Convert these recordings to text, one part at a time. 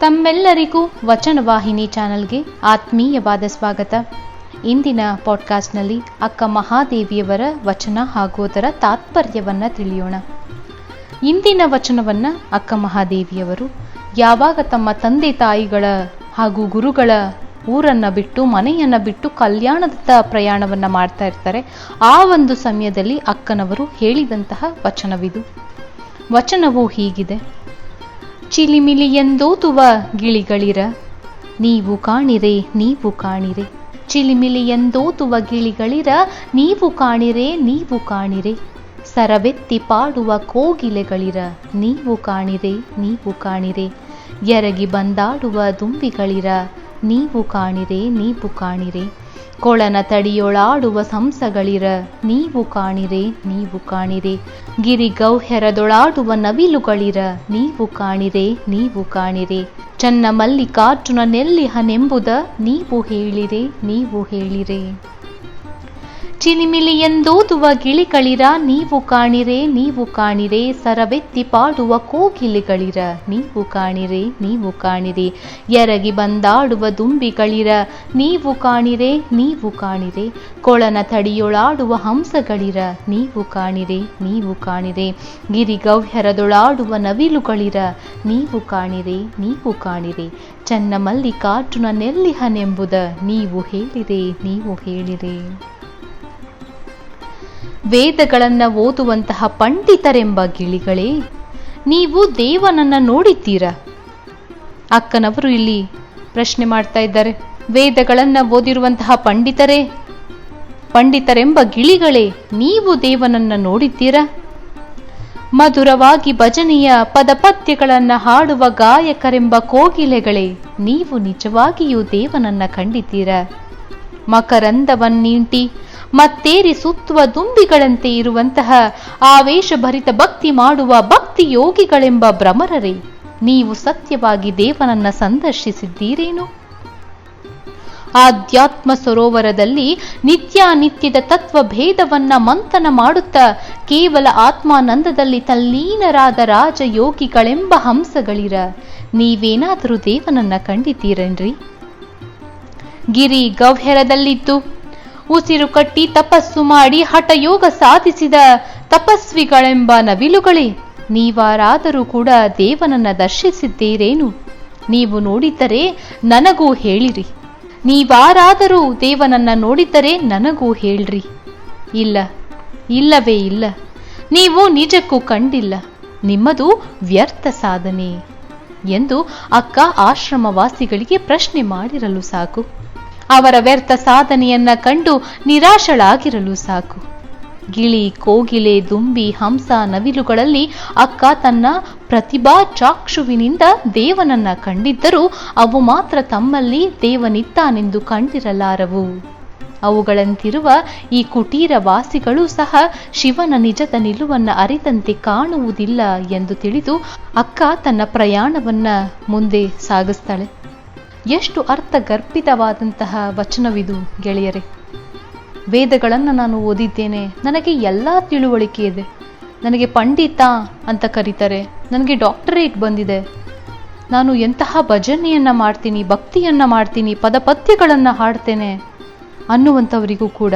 ತಮ್ಮೆಲ್ಲರಿಗೂ ವಚನವಾಹಿನಿ ಚಾನಲ್ಗೆ ಆತ್ಮೀಯವಾದ ಸ್ವಾಗತ. ಇಂದಿನ ಪಾಡ್ಕಾಸ್ಟ್ನಲ್ಲಿ ಅಕ್ಕ ಮಹಾದೇವಿಯವರ ವಚನ ಹಾಗೂ ಅದರ ತಾತ್ಪರ್ಯವನ್ನು ತಿಳಿಯೋಣ. ಇಂದಿನ ವಚನವನ್ನು ಅಕ್ಕ ಮಹಾದೇವಿಯವರು ಯಾವಾಗ ತಮ್ಮ ತಂದೆ ತಾಯಿಗಳ ಹಾಗೂ ಗುರುಗಳ ಊರನ್ನು ಬಿಟ್ಟು ಮನೆಯನ್ನು ಬಿಟ್ಟು ಕಲ್ಯಾಣದತ್ತ ಪ್ರಯಾಣವನ್ನು ಮಾಡ್ತಾ ಇರ್ತಾರೆ, ಆ ಒಂದು ಸಮಯದಲ್ಲಿ ಅಕ್ಕನವರು ಹೇಳಿದಂತಹ ವಚನವಿದು. ವಚನವು ಹೀಗಿದೆ. ಚಿಲಿಮಿಲಿ ಎಂದೋತುವ ಗಿಳಿಗಳಿರ. ನೀವು ಕಾಣಿರೆ ನೀವು ಕಾಣಿರೆ. ಚಿಲಿಮಿಲಿ ಎಂದೋತುವ ಗಿಳಿಗಳಿರ. ನೀವು ಕಾಣಿರೆ ನೀವು ಕಾಣಿರೆ. ಸರವೆತ್ತಿ ಪಾಡುವ ಕೋಗಿಲೆಗಳಿರ. ನೀವು ಕಾಣಿರೆ ನೀವು ಕಾಣಿರೆ. ಎರಗಿ ಬಂದಾಡುವ ದುಂಬಿಗಳಿರ. ನೀವು ಕಾಣಿರೆ ನೀವು ಕಾಣಿರೆ. ಕೊಳನ ತಡಿಯೊಳಾಡುವ ಸಂಸಗಳಿರ, ನೀವು ಕಾಣಿರೆ ನೀವು ಕಾಣಿರೆ. ಗಿರಿ ಗೌಹ್ಯರದೊಳಾಡುವ ನವಿಲುಗಳಿರ, ನೀವು ಕಾಣಿರೆ ನೀವು ಕಾಣಿರೆ. ಚನ್ನ ಮಲ್ಲಿಕಾರ್ಜುನ ನೆಲ್ಲಿಹನೆಂಬುದ, ನೀವು ಹೇಳಿರೆ ನೀವು ಹೇಳಿರೆ. ಚಿಲಿಮಿಲಿ ಎಂದೋದುವ ಗಿಳಿಗಳಿರ ನೀವು ಕಾಣಿರೆ ನೀವು ಕಾಣಿರೆ ಸರವೆತ್ತಿ ಪಾಡುವ ಕೋಗಿಲಿಗಳಿರ ನೀವು ಕಾಣಿರೆ ನೀವು ಕಾಣಿರೆ, ಎರಗಿ ಬಂದಾಡುವ ದುಂಬಿಗಳಿರ ನೀವು ಕಾಣಿರೆ ನೀವು ಕಾಣಿರೆ, ಕೊಳನ ತಡಿಯೊಳಾಡುವ ಹಂಸಗಳಿರ ನೀವು ಕಾಣಿರೆ ನೀವು ಕಾಣಿರೆ, ಗಿರಿ ಗೌಹ್ಯರದೊಳಾಡುವ ನವಿಲುಗಳಿರ ನೀವು ಕಾಣಿರೆ ನೀವು ಕಾಣಿರೆ, ಚನ್ನ ಮಲ್ಲಿಕಾರ್ಜುನ ನೆಲ್ಲಿಹನೆಂಬುದ ನೀವು ಹೇಳಿರೆ ನೀವು ಹೇಳಿರೆ. ವೇದಗಳನ್ನ ಓದುವಂತಹ ಪಂಡಿತರೆಂಬ ಗಿಳಿಗಳೇ, ನೀವು ದೇವನನ್ನು ನೋಡಿದ್ದೀರಾ? ಅಕ್ಕನವರು ಇಲ್ಲಿ ಪ್ರಶ್ನೆ ಮಾಡ್ತಾ ಇದ್ದಾರೆ. ವೇದಗಳನ್ನು ಓದಿರುವಂತಹ ಪಂಡಿತರೇ, ಪಂಡಿತರೆಂಬ ಗಿಳಿಗಳೇ, ನೀವು ದೇವನನ್ನು ನೋಡಿದ್ದೀರಾ? ಮಧುರವಾಗಿ ಭಜನೆಯ ಪದಪದ್ಯಗಳನ್ನು ಹಾಡುವ ಗಾಯಕರೆಂಬ ಕೋಗಿಲೆಗಳೇ, ನೀವು ನಿಜವಾಗಿಯೂ ದೇವನನ್ನ ಕಂಡಿದ್ದೀರಾ? ಮಕರಂದವನ್ನೀಂಟಿ ಮತ್ತೇರಿ ಸುತ್ತುವ ದುಂಬಿಗಳಂತೆ ಇರುವಂತಹ ಆವೇಶಭರಿತ ಭಕ್ತಿ ಮಾಡುವ ಭಕ್ತಿ ಯೋಗಿಗಳೆಂಬ ಭ್ರಮರರೇ, ನೀವು ಸತ್ಯವಾಗಿ ದೇವನನ್ನ ಸಂದರ್ಶಿಸಿದ್ದೀರೇನು? ಆಧ್ಯಾತ್ಮ ಸರೋವರದಲ್ಲಿ ನಿತ್ಯಾನಿತ್ಯದ ತತ್ವ ಭೇದವನ್ನ ಮಂಥನ ಮಾಡುತ್ತಾ ಕೇವಲ ಆತ್ಮಾನಂದದಲ್ಲಿ ತಲ್ಲೀನರಾದ ರಾಜಯೋಗಿಗಳೆಂಬ ಹಂಸಗಳಿರ, ನೀವೇನಾದರೂ ದೇವನನ್ನ ಕಂಡಿದ್ದೀರೇನ್ರಿ? ಗಿರಿ ಗವ್ಯರದಲ್ಲಿದ್ದು ಉಸಿರು ಕಟ್ಟಿ ತಪಸ್ಸು ಮಾಡಿ ಹಠಯೋಗ ಸಾಧಿಸಿದ ತಪಸ್ವಿಗಳೆಂಬ ನವಿಲುಗಳೇ, ನೀವಾರಾದರೂ ಕೂಡ ದೇವನನ್ನ ದರ್ಶಿಸಿದ್ದೀರೇನು? ನೀವು ನೋಡಿದ್ದರೆ ನನಗೂ ಹೇಳಿರಿ. ನೀವಾರಾದರೂ ದೇವನನ್ನ ನೋಡಿದ್ದರೆ ನನಗೂ ಹೇಳ್ರಿ. ಇಲ್ಲ, ಇಲ್ಲವೇ ಇಲ್ಲ. ನೀವು ನಿಜಕ್ಕೂ ಕಂಡಿಲ್ಲ. ನಿಮ್ಮದು ವ್ಯರ್ಥ ಸಾಧನೆ ಎಂದು ಅಕ್ಕ ಆಶ್ರಮವಾಸಿಗಳಿಗೆ ಪ್ರಶ್ನೆ ಮಾಡಿರಲು ಸಾಕು. ಅವರ ವ್ಯರ್ಥ ಸಾಧನೆಯನ್ನ ಕಂಡು ನಿರಾಶಳಾಗಿರಲು ಸಾಕು. ಗಿಳಿ ಕೋಗಿಲೆ ದುಂಬಿ ಹಂಸ ನವಿಲುಗಳಲ್ಲಿ ಅಕ್ಕ ತನ್ನ ಪ್ರತಿಭಾ ಚಾಕ್ಷುವಿನಿಂದ ದೇವನನ್ನ ಕಂಡಿದ್ದರೂ ಅವು ಮಾತ್ರ ತಮ್ಮಲ್ಲಿ ದೇವನಿದ್ದಾನೆಂದು ಕಂಡಿರಲಾರವು. ಅವುಗಳಂತಿರುವ ಈ ಕುಟೀರ ವಾಸಿಗಳು ಸಹ ಶಿವನ ನಿಜದ ನಿಲುವನ್ನು ಅರಿತಂತೆ ಕಾಣುವುದಿಲ್ಲ ಎಂದು ತಿಳಿದು ಅಕ್ಕ ತನ್ನ ಪ್ರಯಾಣವನ್ನ ಮುಂದೆ ಸಾಗಿಸ್ತಾಳೆ. ಎಷ್ಟು ಅರ್ಥಗರ್ಭಿತವಾದಂತಹ ವಚನವಿದು ಗೆಳೆಯರೆ. ವೇದಗಳನ್ನು ನಾನು ಓದಿದ್ದೇನೆ, ನನಗೆ ಎಲ್ಲ ತಿಳುವಳಿಕೆ ಇದೆ. ನನಗೆ ಪಂಡಿತ ಅಂತ ಕರೀತಾರೆ, ನನಗೆ ಡಾಕ್ಟರೇಟ್ ಬಂದಿದೆ. ನಾನು ಎಂತಹ ಭಜನೆಯನ್ನು ಮಾಡ್ತೀನಿ, ಭಕ್ತಿಯನ್ನು ಮಾಡ್ತೀನಿ, ಪದಪದ್ಯಗಳನ್ನು ಹಾಡ್ತೇನೆ ಅನ್ನುವಂಥವರಿಗೂ ಕೂಡ,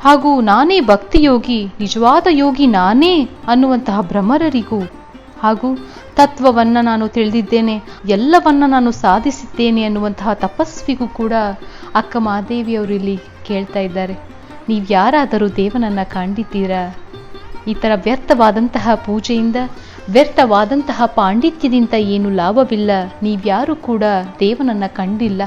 ಹಾಗೂ ನಾನೇ ಭಕ್ತಿಯೋಗಿ, ನಿಜವಾದ ಯೋಗಿ ನಾನೇ ಅನ್ನುವಂತಹ ಭ್ರಮರರಿಗೂ, ಹಾಗೂ ತತ್ವವನ್ನ ನಾನು ತಿಳಿದಿದ್ದೇನೆ, ಎಲ್ಲವನ್ನ ನಾನು ಸಾಧಿಸಿದ್ದೇನೆ ಅನ್ನುವಂತಹ ತಪಸ್ವಿಗೂ ಕೂಡ ಅಕ್ಕ ಮಹಾದೇವಿಯವರು ಇಲ್ಲಿ ಕೇಳ್ತಾ ಇದ್ದಾರೆ. ನೀವು ಯಾರಾದರೂ ದೇವನನ್ನ ಕಂಡಿದ್ದೀರಾ ಈ ಥರ ವ್ಯರ್ಥವಾದಂತಹ ಪೂಜೆಯಿಂದ, ವ್ಯರ್ಥವಾದಂತಹ ಪಾಂಡಿತ್ಯದಿಂದ ಏನು ಲಾಭವಿಲ್ಲ. ನೀವ್ಯಾರು ಕೂಡ ದೇವನನ್ನ ಕಂಡಿಲ್ಲ.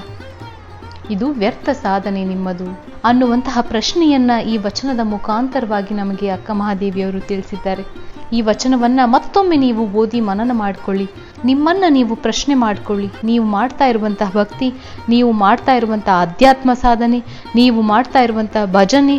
ಇದು ವ್ಯರ್ಥ ಸಾಧನೆ ನಿಮ್ಮದು ಅನ್ನುವಂತಹ ಪ್ರಶ್ನೆಯನ್ನ ಈ ವಚನದ ಮುಖಾಂತರವಾಗಿ ನಮಗೆ ಅಕ್ಕ ಮಹಾದೇವಿಯವರು ತಿಳಿಸಿದ್ದಾರೆ. ಈ ವಚನವನ್ನ ಮತ್ತೊಮ್ಮೆ ನೀವು ಓದಿ ಮನನ ಮಾಡಿಕೊಳ್ಳಿ. ನಿಮ್ಮನ್ನ ನೀವು ಪ್ರಶ್ನೆ ಮಾಡಿಕೊಳ್ಳಿ. ನೀವು ಮಾಡ್ತಾ ಇರುವಂತಹ ಭಕ್ತಿ, ನೀವು ಮಾಡ್ತಾ ಇರುವಂಥ ಅಧ್ಯಾತ್ಮ ಸಾಧನೆ, ನೀವು ಮಾಡ್ತಾ ಇರುವಂಥ ಭಜನೆ,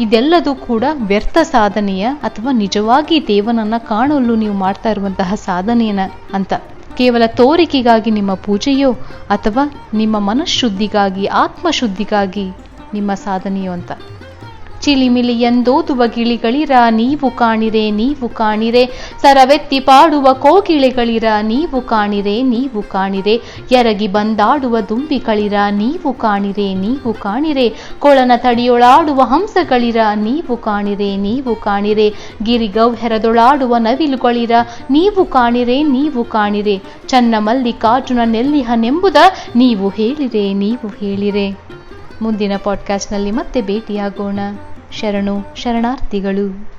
ಇದೆಲ್ಲದೂ ಕೂಡ ವ್ಯರ್ಥ ಸಾಧನೆಯ ಅಥವಾ ನಿಜವಾಗಿ ದೇವನನ್ನ ಕಾಣಲು ನೀವು ಮಾಡ್ತಾ ಇರುವಂತಹ ಸಾಧನೆಯನ್ನ ಅಂತ. ಕೇವಲ ತೋರಿಕೆಗಾಗಿ ನಿಮ್ಮ ಪೂಜೆಯೋ ಅಥವಾ ನಿಮ್ಮ ಮನಃಶುದ್ಧಿಗಾಗಿ, ಆತ್ಮಶುದ್ಧಿಗಾಗಿ ನಿಮ್ಮ ಸಾಧನೆಯೋ ಅಂತ. ಚಿಲಿಮಿಲಿ ಎಂದೋದುವ ಗಿಳಿಗಳಿರ ನೀವು ಕಾಣಿರೆ ನೀವು ಕಾಣಿರೆ. ಸರವೆತ್ತಿ ಪಾಡುವ ಕೋಗಿಳೆಗಳಿರ ನೀವು ಕಾಣಿರೆ ನೀವು ಕಾಣಿರೆ. ಎರಗಿ ಬಂದಾಡುವ ದುಂಬಿಗಳಿರ, ನೀವು ಕಾಣಿರೆ ನೀವು ಕಾಣಿರೆ. ಕೊಳನ ತಡಿಯೊಳಾಡುವ ಹಂಸಗಳಿರ, ನೀವು ಕಾಣಿರೆ ನೀವು ಕಾಣಿರೆ. ಗಿರಿಗೌಹೆರದೊಳಾಡುವ ನವಿಲುಗಳಿರ, ನೀವು ಕಾಣಿರೆ ನೀವು ಕಾಣಿರೆ. ಚನ್ನ ಮಲ್ಲಿಕಾರ್ಜುನ ನೆಲ್ಲಿಹನೆಂಬುದ ನೀವು ಹೇಳಿರೆ ನೀವು ಹೇಳಿರೆ. ಮುಂದಿನ ಪಾಡ್ಕಾಸ್ಟ್ನಲ್ಲಿ ಮತ್ತೆ ಭೇಟಿಯಾಗೋಣ. ಶರಣು ಶರಣಾರ್ಥಿಗಳು.